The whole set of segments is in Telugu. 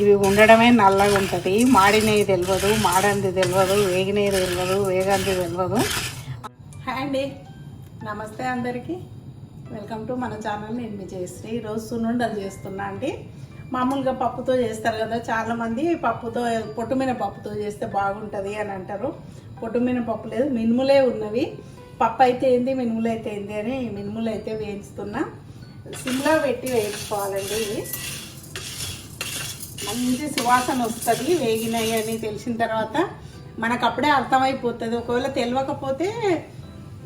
ఇవి ఉండడమే నల్లగా ఉంటుంది. మాడినవి తెలియదు మాడంది తెలియదు వేగినవి తెలియదు వేగంది తెలియదు హాయ్ అండి. నమస్తే అందరికీ. వెల్కమ్ టు మన ఛానల్. నేను మీ రోజు ఈరోజు సున్నుండలు చేస్తున్నా అండి. మామూలుగా పప్పుతో చేస్తారు కదా చాలామంది పప్పుతో పొట్టుమిన పప్పుతో చేస్తే బాగుంటుంది అని అంటారు. పొట్టుమిన పప్పు లేదు మినుములే ఉన్నవి. పప్పు అయితే ఏంది మినుములు అయితే ఏంది అని మినుములు అయితే వేయించుతున్నా. సిమ్లో పెట్టి వేయించుకోవాలండి. మంచి సువాసన వస్తుంది వేగినాయి అని తెలిసిన తర్వాత మనకు అప్పుడే అర్థమైపోతుంది. ఒకవేళ తెలియకపోతే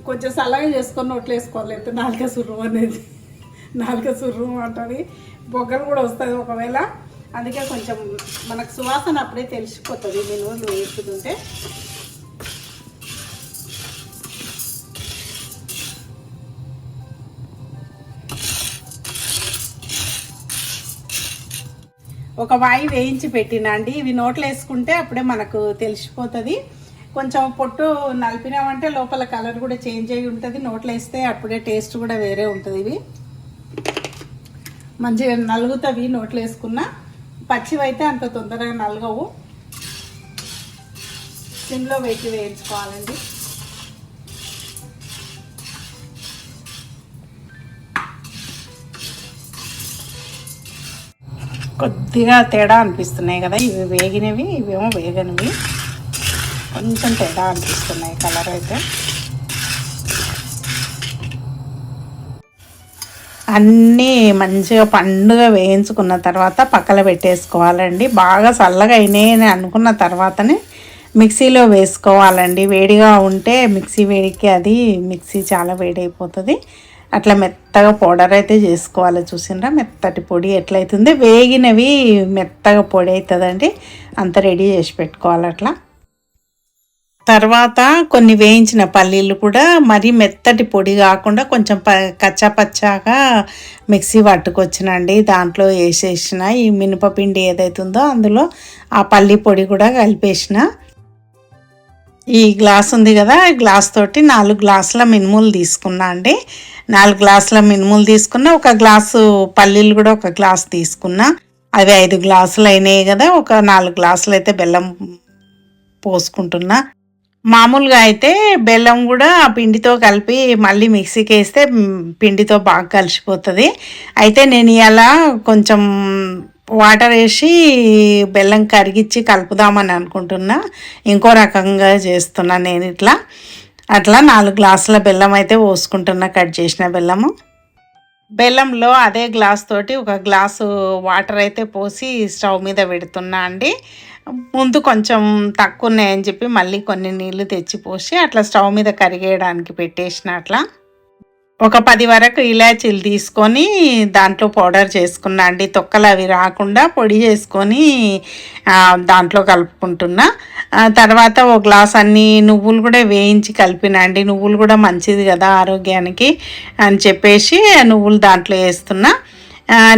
కొంచెం చల్లగా చేసుకొని నోట్లు వేసుకోలేదు నాలుక సుర్రు అనేది. నాలుక సుర్రు అంటుంది. బొగ్గలు కూడా వస్తుంది ఒకవేళ. అందుకే కొంచెం మనకు సువాసన అప్పుడే తెలిసిపోతుంది. మినుములు వేస్తుంటే ఒక వాయి వేయించి పెట్టినా అండి. ఇవి నోట్లో వేసుకుంటే అప్పుడే మనకు తెలిసిపోతుంది. కొంచెం పొట్టు నలిపినామంటే లోపల కలర్ కూడా చేంజ్ అయి ఉంటుంది. నోట్లో వేస్తే అప్పుడే టేస్ట్ కూడా వేరే ఉంటుంది ఇవి. మంచిగా నలుగుతుంది నోట్లో వేసుకున్నా. పచ్చివైతే అంత తొందరగా నలగవు. సిమ్లో పెట్టి వేయించుకోవాలండి. కొద్దిగా తేడా అనిపిస్తున్నాయి కదా ఇవి వేగినవి ఇవేమో వేగనివి. కొంచెం తేడా అనిపిస్తున్నాయి కలర్ అయితే. అన్నీ మంచిగా పండుగ వేయించుకున్న తర్వాత పక్కన పెట్టేసుకోవాలండి. బాగా చల్లగా అయినాయి అని అనుకున్న తర్వాతనే మిక్సీలో వేసుకోవాలండి. వేడిగా ఉంటే మిక్సీ వేడికి అది మిక్సీ చాలా వేడి అయిపోతుంది అట్లా మెత్తగా పౌడర్ అయితే చేసుకోవాలి చూసినరా మెత్తటి పొడి ఎట్లయితుంది? వేగినవి మెత్తగా పొడి అవుతుందండి అంత రెడీ చేసి పెట్టుకోవాలి అట్లా. తర్వాత కొన్ని వేయించిన పల్లీలు కూడా మరీ మెత్తటి పొడి కాకుండా కొంచెం ప కచ్చాపచ్చాగా మిక్సీ పట్టుకొచ్చినండి. దాంట్లో వేసేసిన ఈ మినపపిండి ఏదైతుందో అందులో ఆ పల్లి పొడి కూడా కలిపేసిన. ఈ గ్లాస్ ఉంది కదా ఈ గ్లాస్ తోటి నాలుగు గ్లాసుల మినుములు తీసుకున్నా అండి. నాలుగు గ్లాసుల మినుములు తీసుకున్నా ఒక గ్లాసు పల్లీలు కూడా ఒక గ్లాస్ తీసుకున్నా. అవి ఐదు గ్లాసులు అయినాయి కదా ఒక నాలుగు గ్లాసులు అయితే బెల్లం పోసుకుంటున్నా. మామూలుగా అయితే బెల్లం కూడా ఆ పిండితో కలిపి మళ్ళీ మిక్సీకి వేస్తే పిండితో బాగా కలిసిపోతుంది. అయితే నేను ఇలా కొంచెం వాటర్ వేసి బెల్లం కరిగిచ్చి కలుపుదామని అనుకుంటున్నా. ఇంకో రకంగా చేస్తున్నా నేను ఇట్లా. అట్లా నాలుగు గ్లాసుల బెల్లం అయితే పోసుకుంటున్నా కట్ చేసిన బెల్లము. బెల్లంలో అదే గ్లాస్ తోటి ఒక గ్లాసు వాటర్ అయితే పోసి స్టవ్ మీద పెడుతున్నా అండి. ముందు కొంచెం తక్కువ ఉన్నాయని చెప్పి మళ్ళీ కొన్ని నీళ్ళు తెచ్చి పోసి అట్లా స్టవ్ మీద కరిగేయడానికి పెట్టేసిన అట్లా. ఒక పది వరకు ఇలాచీలు తీసుకొని దాంట్లో పౌడర్ చేసుకున్నా అండి. తొక్కలు అవి రాకుండా పొడి చేసుకొని దాంట్లో కలుపుకుంటున్నా. తర్వాత ఒక గ్లాస్ అన్ని నువ్వులు కూడా వేయించి కలిపినా అండి. నువ్వులు కూడా మంచిది కదా ఆరోగ్యానికి అని చెప్పేసి నువ్వులు దాంట్లో వేస్తున్నా.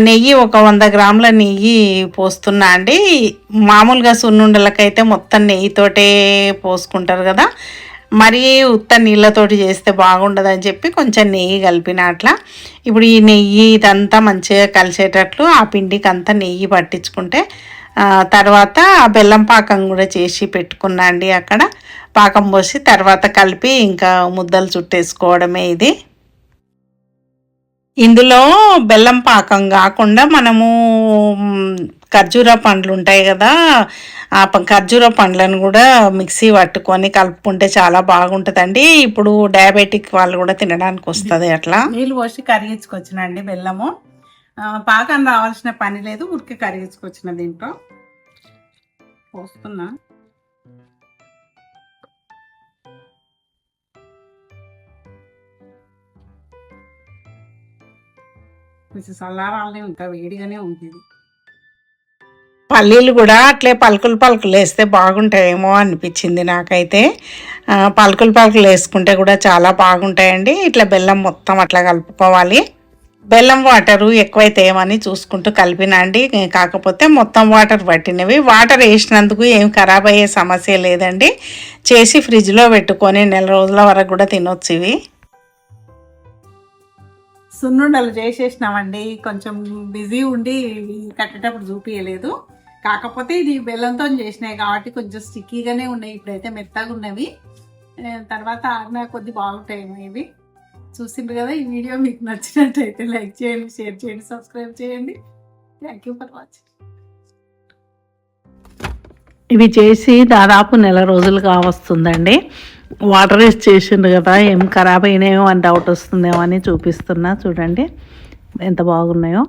నెయ్యి ఒక వంద గ్రాముల నెయ్యి పోస్తున్నా అండి. మామూలుగా సున్నుండలకైతే మొత్తం నెయ్యితోటే పోసుకుంటారు కదా. మరీ ఉత్త నీళ్ళతోటి చేస్తే బాగుండదని చెప్పి కొంచెం నెయ్యి కలిపిన అట్లా. ఇప్పుడు ఈ నెయ్యి ఇదంతా మంచిగా కలిసేటట్లు ఆ పిండికి అంతా నెయ్యి పట్టించుకుంటే తర్వాత ఆ బెల్లం పాకం కూడా చేసి పెట్టుకున్నా అండి అక్కడ. పాకం పోసి తర్వాత కలిపి ఇంకా ముద్దలు చుట్టేసుకోవడమే ఇది. ఇందులో బెల్లం పాకం కాకుండా మనము ఖర్జూర పండ్లు ఉంటాయి కదా ఆ ఖర్జూర పండ్లను కూడా మిక్సీ పట్టుకొని కలుపుకుంటే చాలా బాగుంటుందండి. ఇప్పుడు డయాబెటిక్ వాళ్ళు కూడా తినడానికి వస్తుంది అట్లా. నీళ్ళు పోసి కరిగించుకొచ్చినండి బెల్లము. పాకం రావాల్సిన పని లేదు ఉడికి కరిగించుకొచ్చిన దీంట్లో. పోస్తున్నా. కొంచెం చల్లారాలనే ఇంకా వేడిగానే ఉంటుంది పల్లీలు కూడా అట్లే పలుకులు పలుకులు వేస్తే బాగుంటాయేమో అనిపించింది నాకైతే. పలుకులు పలుకులు వేసుకుంటే కూడా చాలా బాగుంటాయండి. ఇట్లా బెల్లం మొత్తం అట్లా కలుపుకోవాలి. బెల్లం వాటరు ఎక్కువైతే ఏమని చూసుకుంటూ కలిపినండి కాకపోతే మొత్తం వాటర్ పట్టినవి. వాటర్ వేసినందుకు ఏం ఖరాబ్ అయ్యే సమస్య లేదండి. చేసి ఫ్రిడ్జ్లో పెట్టుకొని నెల రోజుల వరకు కూడా తినొచ్చు ఇవి. సున్నుండలు చేసేసినామండి. కొంచెం బిజీ ఉండి కట్టేటప్పుడు చూపించలేదు కాకపోతే ఇది బెల్లంతో చేసినాయి కాబట్టి కొంచెం స్టిక్కీగానే ఉన్నాయి. ఇప్పుడైతే మెత్తగా ఉన్నవి. తర్వాత ఆగిన కొద్ది బాగుంటాయి ఇవి. చూసిండ్రు కదా ఈ వీడియో. మీకు నచ్చినట్టయితే లైక్ చేయండి షేర్ చేయండి సబ్స్క్రైబ్ చేయండి. థ్యాంక్ యూ ఫర్ వాచింగ్ ఇవి చేసి దాదాపు నెల రోజులుగా వస్తుందండి. వాటర్ వేస్ట్ చేసిండు కదా. ఏం ఖరాబ్ అయినాయో అని డౌట్ వస్తుందేమో అని చూపిస్తున్నా. చూడండి ఎంత బాగున్నాయో.